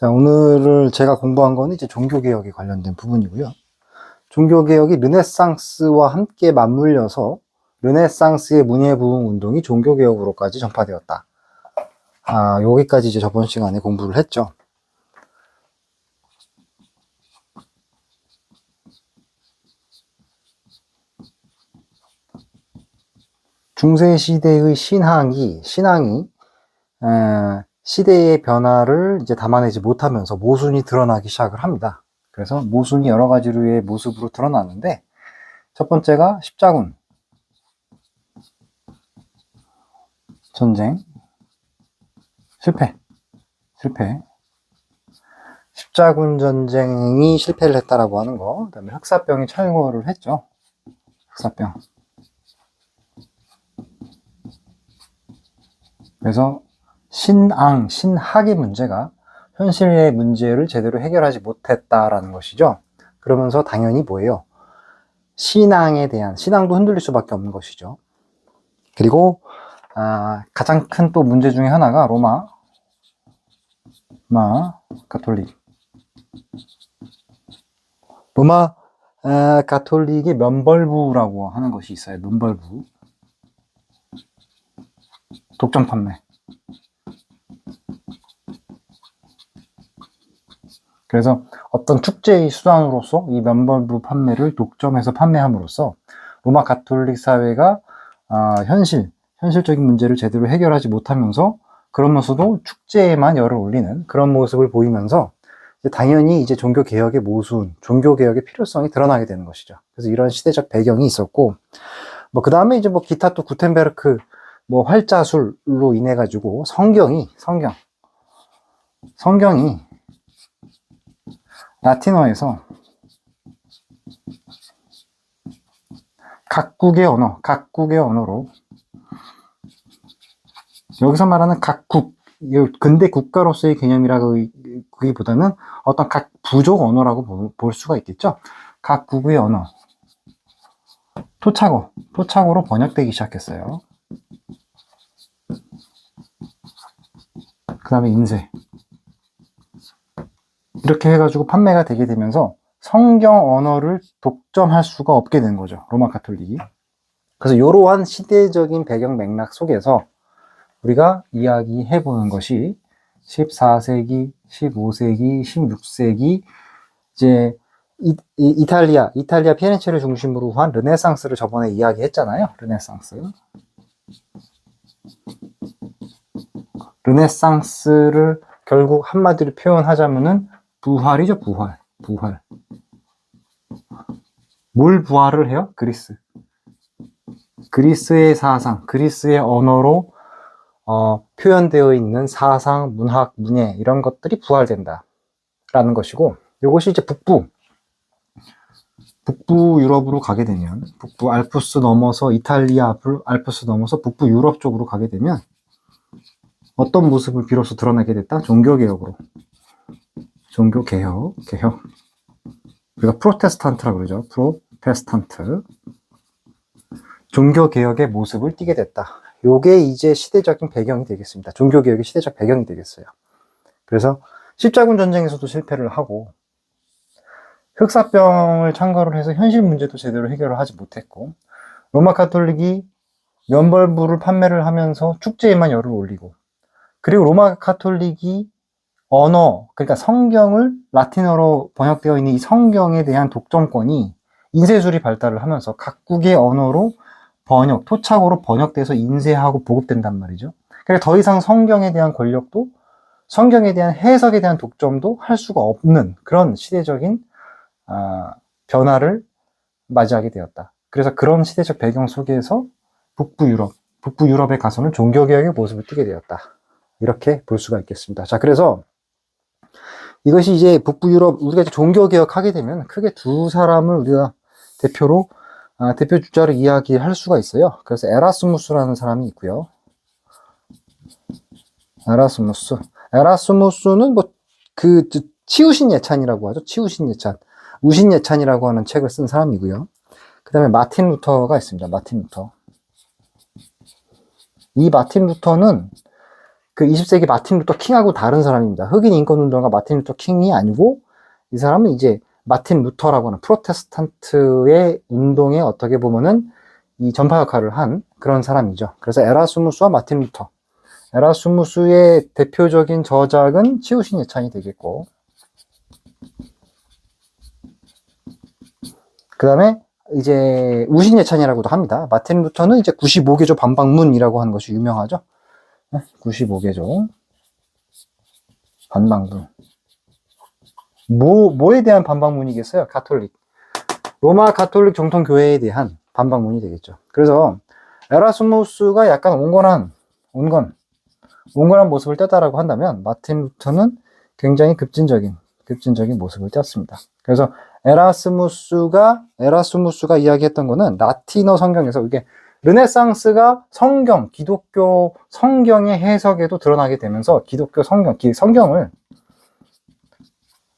자, 오늘을 제가 공부한 거는 이제 종교개혁에 관련된 부분이고요. 종교개혁이 르네상스와 함께 맞물려서 르네상스의 문예부흥 운동이 종교개혁으로까지 전파되었다. 아, 여기까지 이제 저번 시간에 공부를 했죠. 중세 시대의 신앙이 신앙이 에, 시대의 변화를 이제 담아내지 못하면서 모순이 드러나기 시작을 합니다. 그래서 모순이 여러 가지로의 모습으로 드러나는데 첫 번째가 십자군 전쟁 실패 실패. 십자군 전쟁이 실패를 했다라고 하는 거 그다음에 흑사병이 철거를 했죠. 흑사병. 그래서 신앙, 신학의 문제가 현실의 문제를 제대로 해결하지 못했다라는 것이죠. 그러면서 당연히 뭐예요? 신앙에 대한, 신앙도 흔들릴 수밖에 없는 것이죠. 그리고, 아, 가장 큰 또 문제 중에 하나가 로마, 로마, 가톨릭. 로마, 아, 가톨릭의 면벌부라고 하는 것이 있어요. 면벌부. 독점 판매. 그래서 어떤 축제의 수단으로서 이 면벌부 판매를 독점해서 판매함으로써 로마 가톨릭 사회가 아, 현실, 현실적인 문제를 제대로 해결하지 못하면서 그러면서도 축제에만 열을 올리는 그런 모습을 보이면서 당연히 이제 종교 개혁의 모순, 종교 개혁의 필요성이 드러나게 되는 것이죠. 그래서 이런 시대적 배경이 있었고, 뭐 그 다음에 이제 뭐 기타 또 구텐베르크 뭐 활자술로 인해 가지고 성경이 성경 성경이 라틴어에서 각국의 언어, 각국의 언어로 여기서 말하는 각국, 이 근대 국가로서의 개념이라기보다는 어떤 각 부족 언어라고 보- 볼 수가 있겠죠. 각 국의 언어, 토착어, 토착어로 번역되기 시작했어요. 그 다음에 인쇄. 이렇게 해가지고 판매가 되게 되면서 성경 언어를 독점할 수가 없게 된 거죠. 로마 가톨릭이. 그래서 이러한 시대적인 배경 맥락 속에서 우리가 이야기해 보는 것이 14세기, 15세기, 16세기 이제 이, 이, 탈리아 이탈리아 피렌체를 중심으로 한 르네상스를 저번에 이야기했잖아요. 르네상스. 르네상스를 결국 한마디로 표현하자면은 부활이죠, 부활. 부활. 뭘 부활을 해요? 그리스. 그리스의 사상, 그리스의 언어로 어, 표현되어 있는 사상, 문학, 문예 이런 것들이 부활된다. 라는 것이고 이것이 이제 북부 북부 유럽으로 가게 되면 북부 알프스 넘어서 이탈리아 불- 알프스 넘어서 북부 유럽 쪽으로 가게 되면 어떤 모습을 비로소 드러내게 됐다? 종교 개혁으로 종교 개혁 개혁. 우리가 프로테스탄트라 그러죠. 프로테스탄트. 종교 개혁의 모습을 띠게 됐다. 요게 이제 시대적인 배경이 되겠습니다. 종교 개혁의 시대적 배경이 되겠어요. 그래서 십자군 전쟁에서도 실패를 하고 흑사병을 창거를 해서 현실 문제도 제대로 해결을 하지 못했고 로마 카톨릭이 면벌부를 판매를 하면서 축제에만 열을 올리고 그리고 로마 카톨릭이 언어 그러니까 성경을 라틴어로 번역되어 있는 이 성경에 대한 독점권이 인쇄술이 발달을 하면서 각국의 언어로 번역 토착어로 번역돼서 인쇄하고 보급된단 말이죠. 그래서 더 이상 성경에 대한 권력도 성경에 대한 해석에 대한 독점도 할 수가 없는 그런 시대적인 아, 변화를 맞이하게 되었다. 그래서 그런 시대적 배경 속에서 북부 유럽, 북부 유럽에 가서는 종교개혁의 모습을 띠게 되었다. 이렇게 볼 수가 있겠습니다. 자, 그래서 이것이 이제 북부 유럽, 우리가 이제 종교 개혁 하게 되면 크게 두 사람을 우리가 대표로, 아, 대표 주자로 이야기할 수가 있어요. 그래서 에라스무스라는 사람이 있고요. 에라스무스. 에라스무스는 뭐, 그, 치우신 예찬이라고 하죠. 치우신 예찬. 우신 예찬이라고 하는 책을 쓴 사람이고요. 그 다음에 마틴 루터가 있습니다. 마틴 루터. 이 마틴 루터는 그 20세기 마틴 루터 킹하고 다른 사람입니다. 흑인 인권 운동가 마틴 루터 킹이 아니고 이 사람은 이제 마틴 루터라고 하는 프로테스탄트의 운동에 어떻게 보면은 이 전파 역할을 한 그런 사람이죠. 그래서 에라스무스와 마틴 루터. 에라스무스의 대표적인 저작은 치우신 예찬이 되겠고, 그 다음에 이제 우신 예찬이라고도 합니다. 마틴 루터는 이제 95개조 반박문이라고 하는 것이 유명하죠. 95개조 반박문. 뭐, 뭐에 대한 반박문이겠어요? 가톨릭. 로마 가톨릭 정통교회에 대한 반박문이 되겠죠. 그래서 에라스무스가 약간 온건한, 온건, 온건한 모습을 뗐다라고 한다면 마틴 루터는 굉장히 급진적인, 급진적인 모습을 뗐습니다. 그래서 에라스무스가, 에라스무스가 이야기했던 거는 라틴어 성경에서 이게 르네상스가 성경, 기독교 성경의 해석에도 드러나게 되면서 기독교 성경, 기- 성경을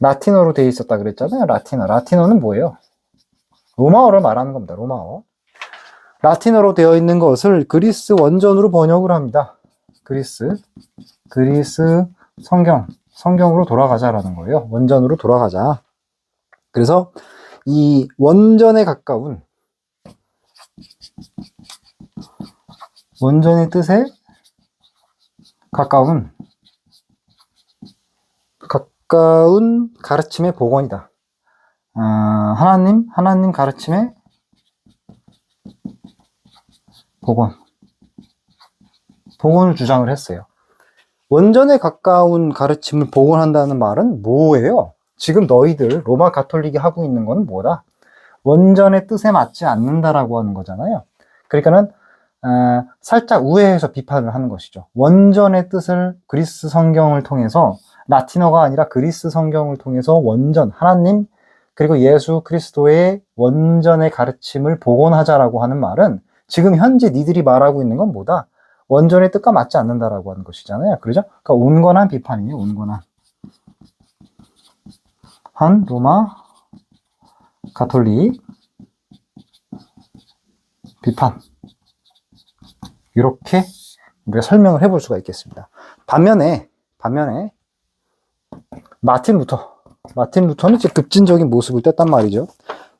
라틴어로 되어 있었다 그랬잖아요. 라틴어. 라틴어는 뭐예요? 로마어를 말하는 겁니다. 로마어. 라틴어로 되어 있는 것을 그리스 원전으로 번역을 합니다. 그리스. 그리스 성경. 성경으로 돌아가자라는 거예요. 원전으로 돌아가자. 그래서 이 원전에 가까운 원전의 뜻에 가까운 가까운 가르침의 복원이다. 아, 하나님, 하나님 가르침의 복원. 복원을 주장을 했어요. 원전에 가까운 가르침을 복원한다는 말은 뭐예요? 지금 너희들 로마 가톨릭이 하고 있는 건 뭐다? 원전의 뜻에 맞지 않는다라고 하는 거잖아요. 그러니까는 아, 살짝 우회해서 비판을 하는 것이죠. 원전의 뜻을 그리스 성경을 통해서 라틴어가 아니라 그리스 성경을 통해서 원전, 하나님, 그리고 예수 그리스도의 원전의 가르침을 복원하자라고 하는 말은 지금 현재 니들이 말하고 있는 건 뭐다? 원전의 뜻과 맞지 않는다라고 하는 것이잖아요. 그러죠? 그러니까 온건한 비판이에요. 온건한. 한 로마 가톨릭 비판. 이렇게 우리가 설명을 해볼 수가 있겠습니다. 반면에, 반면에, 마틴 루터. 마틴 루터는 이제 급진적인 모습을 뗐단 말이죠.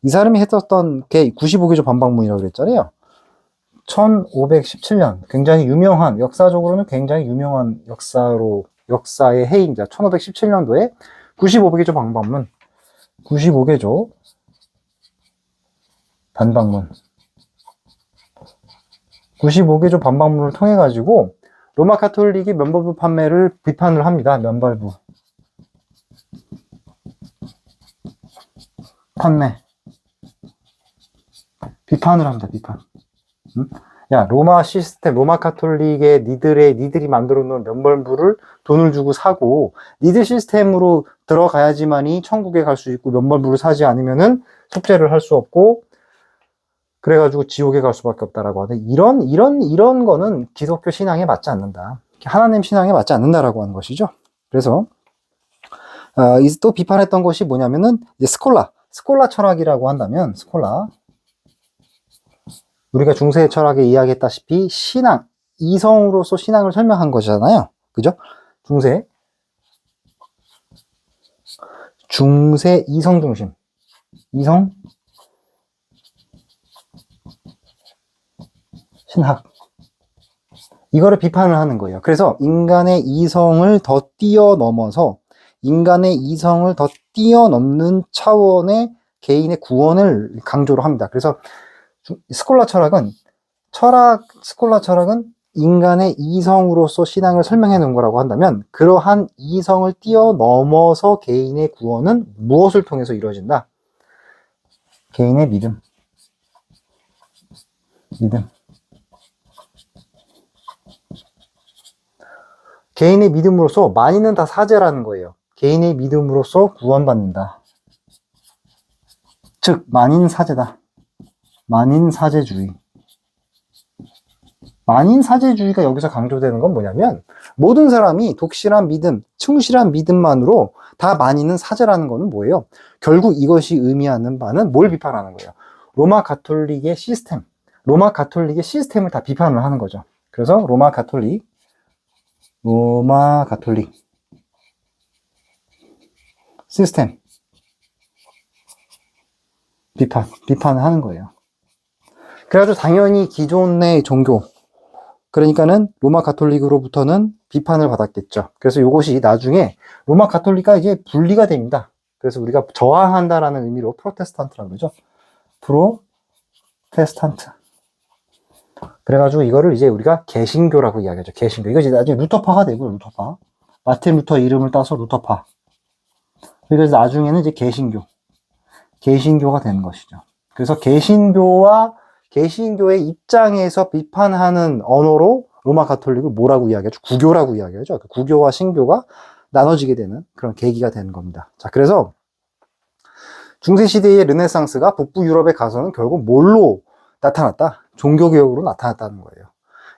이 사람이 했었던 게 95개조 반박문이라고 그랬잖아요. 1517년. 굉장히 유명한, 역사적으로는 굉장히 유명한 역사로, 역사의 해입니다. 1517년도에 95개조 반박문. 95개조 반박문. 95개조 반박문을 통해 가지고 로마 카톨릭이 면벌부 판매를 비판을 합니다. 면벌부 판매 비판을 합니다. 비판. 응? 야 로마 시스템, 로마 카톨릭의 니들의 니들이 만들어 놓은 면벌부를 돈을 주고 사고 니들 시스템으로 들어가야지만이 천국에 갈 수 있고 면벌부를 사지 않으면은 속죄를 할 수 없고 그래가지고 지옥에 갈 수밖에 없다라고 하는 이런 이런 이런 거는 기독교 신앙에 맞지 않는다. 하나님 신앙에 맞지 않는다라고 하는 것이죠. 그래서 어, 이또 비판했던 것이 뭐냐면은 이제 스콜라 스콜라 철학이라고 한다면 스콜라 우리가 중세 철학에 이야기했다시피 신앙 이성으로서 신앙을 설명한 것이잖아요. 그죠? 중세 중세 이성 중심 이성 신학. 이거를 비판을 하는 거예요. 그래서 인간의 이성을 더 뛰어넘어서 인간의 이성을 더 뛰어넘는 차원의 개인의 구원을 강조를 합니다. 그래서 주- 스콜라 철학은 철학 스콜라 철학은 인간의 이성으로서 신앙을 설명해 놓은 거라고 한다면 그러한 이성을 뛰어넘어서 개인의 구원은 무엇을 통해서 이루어진다? 개인의 믿음. 믿음. 개인의 믿음으로써 만인은 다 사제라는 거예요. 개인의 믿음으로써 구원받는다. 즉, 만인 사제다. 만인 사제주의. 만인 사제주의가 여기서 강조되는 건 뭐냐면, 모든 사람이 독실한 믿음, 충실한 믿음만으로 다 만인은 사제라는 거는 뭐예요? 결국 이것이 의미하는 바는 뭘 비판하는 거예요? 로마 가톨릭의 시스템, 로마 가톨릭의 시스템을 다 비판을 하는 거죠. 그래서 로마 가톨릭, 로마 가톨릭 시스템 비판, 비판을 하는 거예요. 그래가지고 당연히 기존의 종교, 그러니까는 로마 가톨릭으로부터는 비판을 받았겠죠. 그래서 이것이 나중에 로마 가톨릭과 이제 분리가 됩니다. 그래서 우리가 저항한다라는 의미로 프로테스탄트라고 그러죠. 프로테스탄트. 그래가지고 이거를 이제 우리가 개신교라고 이야기하죠. 개신교. 이거 이제 나중에 루터파가 되고요. 루터파. 마틴 루터 이름을 따서 루터파. 그래서 나중에는 이제 개신교. 개신교가 되는 것이죠. 그래서 개신교와 개신교의 입장에서 비판하는 언어로 로마 가톨릭을 뭐라고 이야기하죠? 구교라고 이야기하죠. 그 구교와 신교가 나눠지게 되는 그런 계기가 되는 겁니다. 자, 그래서 중세 시대의 르네상스가 북부 유럽에 가서는 결국 뭘로 나타났다? 종교개혁으로 나타났다는 거예요.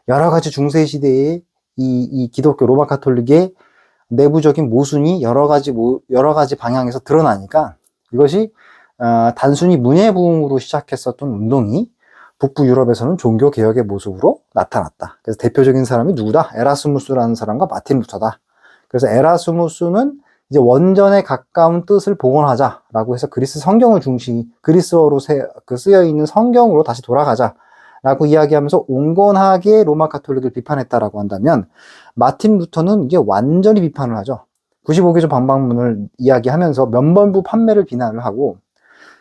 여러 가지 중세 시대의 이, 이 기독교 로마 가톨릭의 내부적인 모순이 여러 가지, 모, 여러 가지 방향에서 드러나니까 이것이 어, 단순히 문예 부흥으로 시작했었던 운동이 북부 유럽에서는 종교 개혁의 모습으로 나타났다. 그래서 대표적인 사람이 누구다? 에라스무스라는 사람과 마틴 루터다. 그래서 에라스무스는 이제 원전에 가까운 뜻을 복원하자라고 해서 그리스 성경을 중시 그리스어로 세, 그 쓰여 있는 성경으로 다시 돌아가자 라고 이야기하면서 온건하게 로마 가톨릭을 비판했다라고 한다면 마틴 루터는 이제 완전히 비판을 하죠. 95개조 방방문을 이야기하면서 면번부 판매를 비난을 하고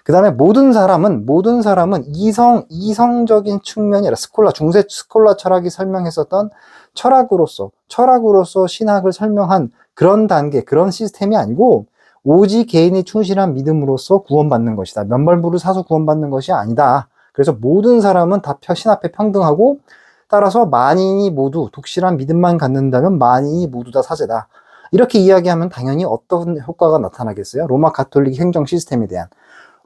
그 다음에 모든 사람은, 모든 사람은 이성, 이성적인 측면이 아니라 스콜라, 중세 스콜라 철학이 설명했었던 철학으로서, 철학으로서 신학을 설명한 그런 단계, 그런 시스템이 아니고, 오직 개인이 충실한 믿음으로써 구원받는 것이다. 면발부를 사서 구원받는 것이 아니다. 그래서 모든 사람은 다 신 앞에 평등하고, 따라서 만인이 모두 독실한 믿음만 갖는다면 만인이 모두 다 사제다. 이렇게 이야기하면 당연히 어떤 효과가 나타나겠어요? 로마 가톨릭 행정 시스템에 대한.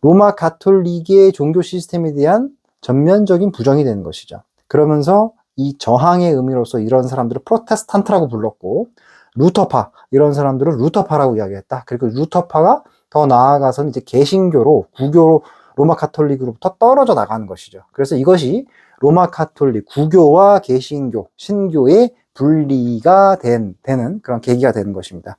로마 가톨릭의 종교 시스템에 대한 전면적인 부정이 되는 것이죠. 그러면서 이 저항의 의미로서 이런 사람들을 프로테스탄트라고 불렀고 루터파 이런 사람들을 루터파라고 이야기했다. 그리고 루터파가 더 나아가서는 이제 개신교로 구교로 로마 가톨릭으로부터 떨어져 나가는 것이죠. 그래서 이것이 로마 가톨릭 구교와 개신교 신교의 분리가 된, 되는 그런 계기가 되는 것입니다.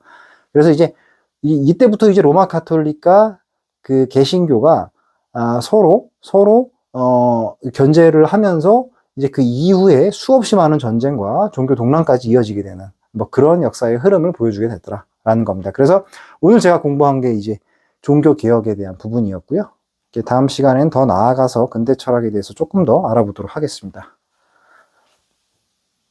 그래서 이제 이, 이때부터 이제 로마 가톨릭과 그 개신교가 아, 서로 서로 어, 견제를 하면서 이제 그 이후에 수없이 많은 전쟁과 종교 동란까지 이어지게 되는 뭐 그런 역사의 흐름을 보여주게 됐더라라는 겁니다. 그래서 오늘 제가 공부한 게 이제 종교 개혁에 대한 부분이었고요. 다음 시간엔 더 나아가서 근대 철학에 대해서 조금 더 알아보도록 하겠습니다.